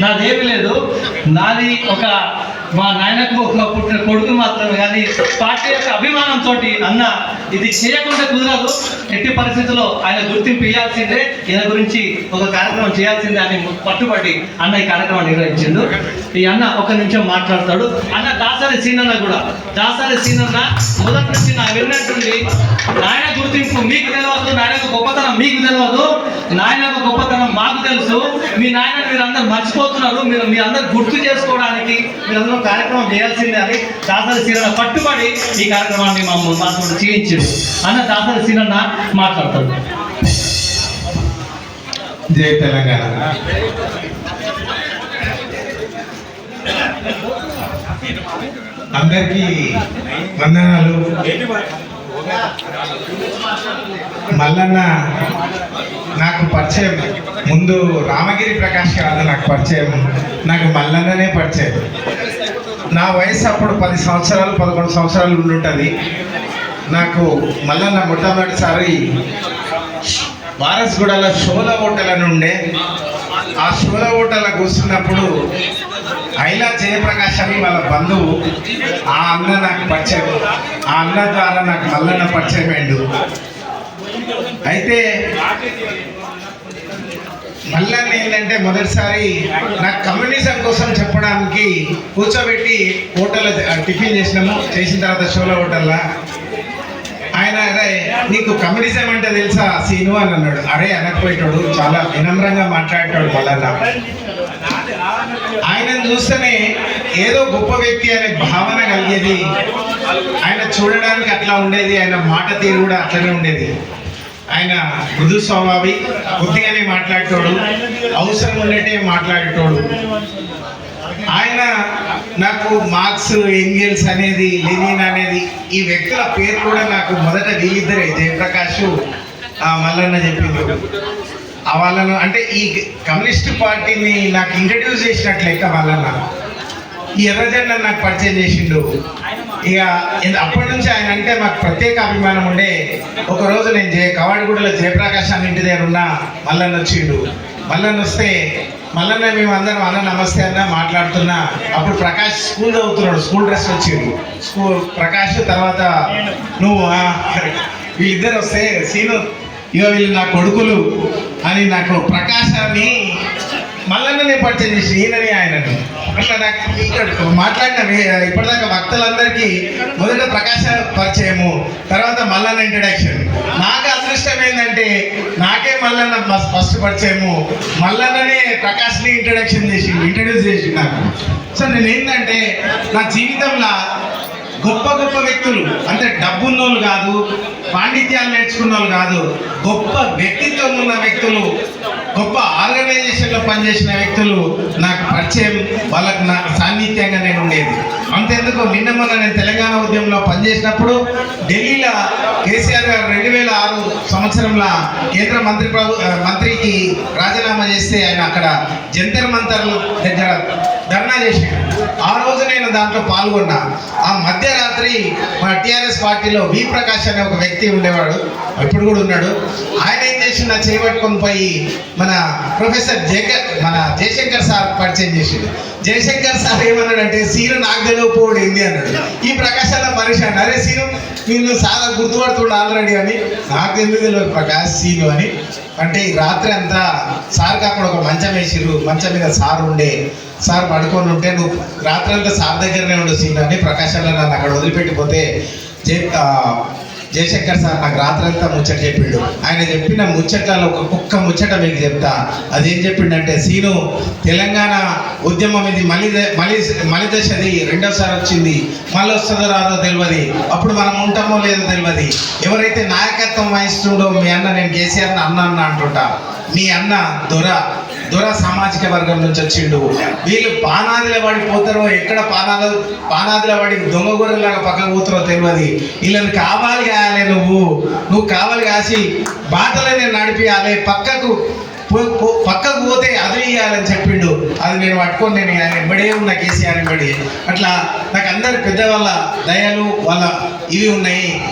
నాదేమి లేదు. నాది ఒక మా నాయనకు ఒక పుట్టిన కొడుకు మాత్రమే కానీ పార్టీ యొక్క అభిమానంతో అన్న ఇది చేయకుండా కుదరదు. ఎట్టి పరిస్థితుల్లో ఆయన గుర్తింపు ఇవ్వాల్సిందే ఈయన గురించి ఒక కార్యక్రమం చేయాల్సిందే అని పట్టుబట్టి అన్న ఈ కార్యక్రమం నిర్వహించిండు. ఈ అన్న ఒక నిమిషం మాట్లాడతాడు. అన్న దాసరి సీనన్న కూడా. దాసరి సీనన్న మొదటి నుంచి నా విన్నట్టుండి నాయన గుర్తింపు మీకు తెలియదు నాయన గొప్పతనం మీకు తెలియదు నాయన గొప్పతనం మాకు తెలుసు. మీ నాయన మీరు అందరు మర్చిపోతున్నారు. మీరు మీ అందరు గుర్తు చేసుకోవడానికి మీరు మనం కార్యక్రమం చేయాల్సిందే అని దాసరి సీనన్న పట్టుబడి ఈ కార్యక్రమాన్ని మా మాతో చేయించాడు. అన్న దాసరి సీనన్న మాట్లాడతాడు. జై తెలంగాణ. అందరికీ వందనాలు. మల్లన్న నాకు పరిచయం. ముందు రామగిరి ప్రకాష్ కాదు నాకు పరిచయం. నాకు మల్లన్ననే పరిచయం. నా వయసు అప్పుడు పది సంవత్సరాలు పదకొండు సంవత్సరాలు ఉండుంటుంది. నాకు మల్లన్న మొట్టమొదటిసారి వారసుగూడల షోల హోటల్ అని ఉండే. ఆ షోల హోటల్ కూర్చున్నప్పుడు ఐలా జయప్రకాష్ అని వాళ్ళ బంధువు ఆ అన్న నాకు పరిచయం ఆ అన్న ద్వారా నాకు మల్లన్న పరిచయం అయిండు అయితే మళ్ళీ ఏంటంటే మొదటిసారి నాకు కమ్యూనిజం కోసం చెప్పడానికి కూర్చోబెట్టి హోటల్ టిఫిన్ చేసినాము. చేసిన తర్వాత షోలో హోటల్లో. ఆయన అరే నీకు కమ్యూనిజం అంటే తెలుసా? సీను అని అన్నాడు. అరే అనకపోయేటాడు చాలా వినమ్రంగా మాట్లాడేటాడు మళ్ళా ఆయనను చూస్తేనే ఏదో గొప్ప వ్యక్తి అనే భావన కలిగేది. ఆయన చూడడానికి అట్లా ఉండేది. ఆయన మాట తీరు కూడా అట్లనే ఉండేది. ఆయన మృదు స్వభావి కొద్దిగానే మాట్లాడేటోడు అవసరం ఉండేటే మాట్లాడేటోడు. ఆయన నాకు మార్క్స్ ఎంగిల్స్ అనేది లెనిన్ అనేది ఈ వ్యక్తుల పేరు కూడా నాకు మొదట వీళ్ళిద్దరే జయప్రకాష్ మల్లన్న చెప్పింది ఆ వాళ్ళను అంటే ఈ కమ్యూనిస్ట్ పార్టీని నాకు ఇంట్రడ్యూస్ చేసినట్లయితే వాళ్ళన్న ఈ ఎర్రజెండా నాకు పరిచయం చేసిండు. ఇక అప్పటి నుంచి ఆయన అంటే మాకు ప్రత్యేక అభిమానం ఉండే. ఒకరోజు నేను జయ కవాడిగూడలో జయప్రకాష్ అన్న ఇంటి దగ్గర ఉన్న మల్లన్న వచ్చిండు. మల్లన్న వస్తే మల్లన్న మేము అందరం అన్న నమస్తే అన్న మాట్లాడుతున్నా. అప్పుడు ప్రకాష్ స్కూల్ చదువుతున్నాడు స్కూల్ డ్రెస్ వచ్చిండు స్కూల్ ప్రకాష్ తర్వాత నువ్వు వీళ్ళిద్దరు వస్తే సీను ఇక వీళ్ళు నా కొడుకులు అని నాకు ప్రకాష్ అని మల్లన్ననే పరిచయం చేసి ఈయనని ఆయనని. అట్లా నాకు ఇక్కడ మాట్లాడిన ఇప్పటిదాకా భక్తులందరికీ మొదట ప్రకాశ పరిచయము తర్వాత మల్లన్న ఇంట్రడక్షన్ నాకు అదృష్టం ఏంటంటే నాకే మల్లన్న ఫస్ట్- ఫస్ట్ పరిచయము. మల్లన్ననే ప్రకాష్ని ఇంట్రడక్షన్ చేసి ఇంట్రడ్యూస్ చేసి నాకు. సో నేను ఏంటంటే నా జీవితంలో గొప్ప గొప్ప వ్యక్తులు అంటే డబ్బున్నోళ్ళు కాదు పాండిత్యాలు నేర్చుకున్న వాళ్ళు కాదు గొప్ప వ్యక్తిత్వం ఉన్న వ్యక్తులు గొప్ప ఆర్గనైజేషన్లో పనిచేసిన వ్యక్తులు నాకు పరిచయం వాళ్ళకి నా సాన్నిధ్యంగా నేను ఉండేది. అంతెందుకు నిన్న మొన్న నేను తెలంగాణ ఉద్యమంలో పనిచేసినప్పుడు ఢిల్లీలో కేసీఆర్ గారు రెండు వేల ఆరు సంవత్సరంలో కేంద్ర మంత్రి ప్రభు మంత్రికి రాజీనామా చేస్తే ఆయన అక్కడ జంతర్ మంతర్ దగ్గర ధర్నా చేశాడు ఆ రోజు నేను దాంట్లో పాల్గొన్నా. ఆ మధ్యరాత్రి మన టిఆర్ఎస్ పార్టీలో వి ప్రకాష్ అనే ఒక వ్యక్తి ఉండేవాడు. ఇప్పుడు కూడా ఉన్నాడు. ఆయన ఏం చేసి నా చేయబట్టుకొని పోయి మన ప్రొఫెసర్ జేక మన జయశంకర్ సార్ పరిచయం చేసిండు. జయశంకర్ సార్ ఏమన్నాడంటే సీను నాకు తెలియకపోవడం ఏంది అన్నాడు. ఈ ప్రకాష్ అన్న మనిషి అన్న అరే సీను నేను చాలా గుర్తుపడుతుండే ఆల్రెడీ అని. నాకు ఎందుకు తెలియదు ప్రకాష్ సీను అని. అంటే ఈ రాత్రి అంతా సార్కి అక్కడ ఒక మంచం వేసిరు మంచం మీద సార్ ఉండే. సార్ పడుకొని ఉంటే నువ్వు రాత్రి అంతా సార్ దగ్గరనే ఉండు సీన్ అని ప్రకాష్ అన్న నన్ను అక్కడ వదిలిపెట్టిపోతే జై జయశంకర్ సార్ నాకు రాత్రంతా ముచ్చట చెప్పిండు. ఆయన చెప్పిన ముచ్చట్లలో ఒక కుక్క ముచ్చట మీకు చెప్తా. అదేం చెప్పిండంటే సీను తెలంగాణ ఉద్యమం ఇది మళ్ళీ ద- మళ్ళీ మళ్ళీ దశది రెండోసారి వచ్చింది. మళ్ళీ వస్తుందో రాదో తెలియదు అప్పుడు మనం ఉంటామో లేదో తెలియదు ఎవరైతే నాయకత్వం వహిస్తుండో మీ అన్న నేను కేసీఆర్ అన్న అన్న అంటుంటా. మీ అన్న దొర దొర సామాజిక వర్గం నుంచి వచ్చిండు. వీళ్ళు పానాదిల వాడి పోతారో ఎక్కడ పానాలు పానాదిల వాడి దొంగ గొర్రెలాగా పక్కకు పోతారో తెలియదు. వీళ్ళని కావాలి కాయాలి నువ్వు. నువ్వు కావాలి కాసి బాటలే నేను నడిపియాలి. పక్కకు పో- పక్కకు పోతే అది ఇయ్యాలని చెప్పిండు. అది నేను పట్టుకొని నేను ఆయన ఎంబడే ఉన్న కేసీఆర్ ఎంబడి అట్లా నాకు అందరు పెద్దవాళ్ళ దయలు వాళ్ళ ఇవి ఉన్నాయి.